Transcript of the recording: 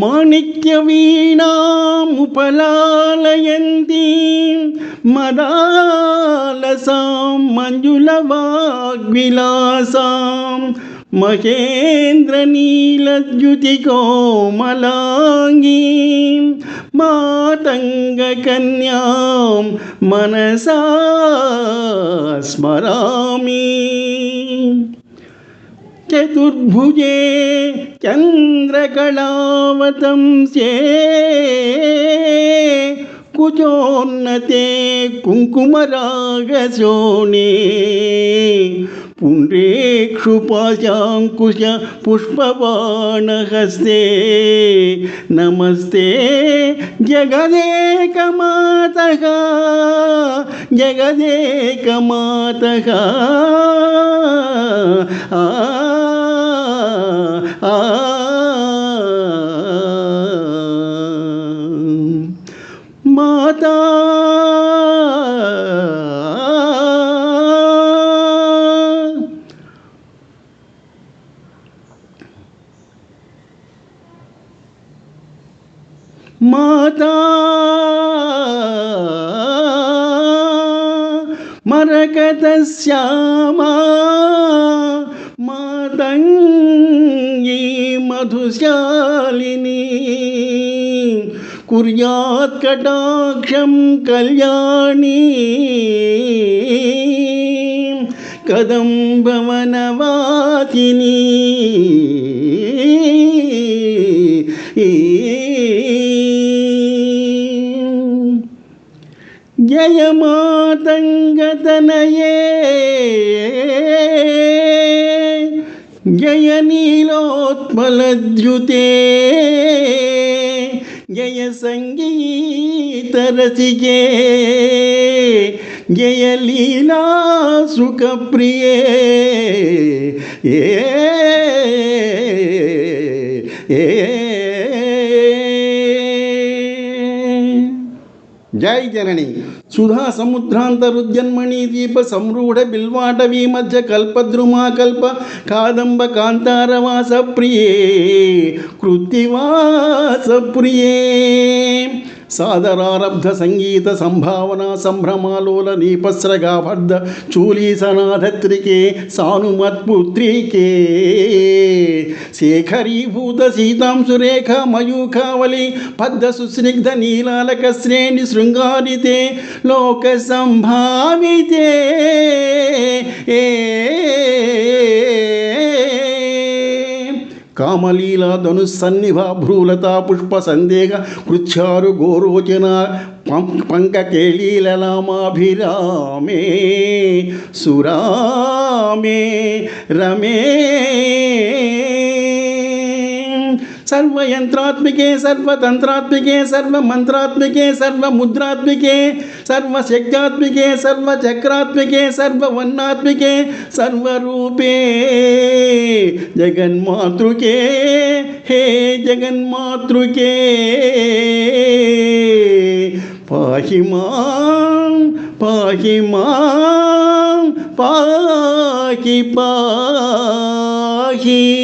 माणिक्यवीणामुपलालयन्तीं मदालसां मञ्जुलवाग्विलासां महेन्द्रनीलद्युतिकोमलाङ्गीं मातङ्गकन्यां मनसा स्मरामि चतुर्भुजे चन्द्रकलावतंस्ये कुचोन्नते कुङ्कुमरागशोणे पुण्ड्रेक्षुपाशाङ्कुश पुष्पबाणहस्ते नमस्ते जगदेकमातः जगदेकमातः आ மாதா மரகதஸ்யாமா மாதங்கி மதுசாலினி குர்யாத் கடாட்சம் கல்யாணி கதம்பவனவாதினி కదంబవనవాసిని జయమాతంగతనయే జయ నీలోత్మలద్యుతే జయ సంగీతరసికే జయ లీలా సుఖప్రియే ఏ ఏ జై జనని సుధా సముద్రాంతరుద్యన్మణి దీప సంరూఢ బిల్వాటవీ మధ్య కల్పద్రుమా కల్ప కాదంబ కాంతారవాస ప్రియే కృత్తివాస ప్రియే సాదరారబ్ధ సంగీత సంభావన సంభ్రమాలోల నీపస్రగాభర్ధ చూలీసనాధత్రికే సానుమత్పుత్రికే శేఖరీభూత సీతాంశురేఖ మయూఖావళి పద్ద సుస్నిగ్ధ నీలాలక శ్రేణి శృంగారితే లోక సంభావితే ఏ కామలీలా ధను ధనుస్సన్నిభ భ్రూలతా పుష్ప సందేహ కృచ్చారు గోరోచన పంకకేళీలలామాభిరామే సురామే రమే सर्वयंत्रात्मिके, सर्वतंत्रात्मिके, सर्वमंत्रात्मिके, सर्वमुद्रात्मिके, सर्वशक्त्यात्मिके, सर्वचक्रात्मिके, सर्ववन्नात्मिके, सर्वरूपे। जगन्मातृके, हे जगन्मातृके। पाहि माँ पाहि माँ, पाहि पाहि।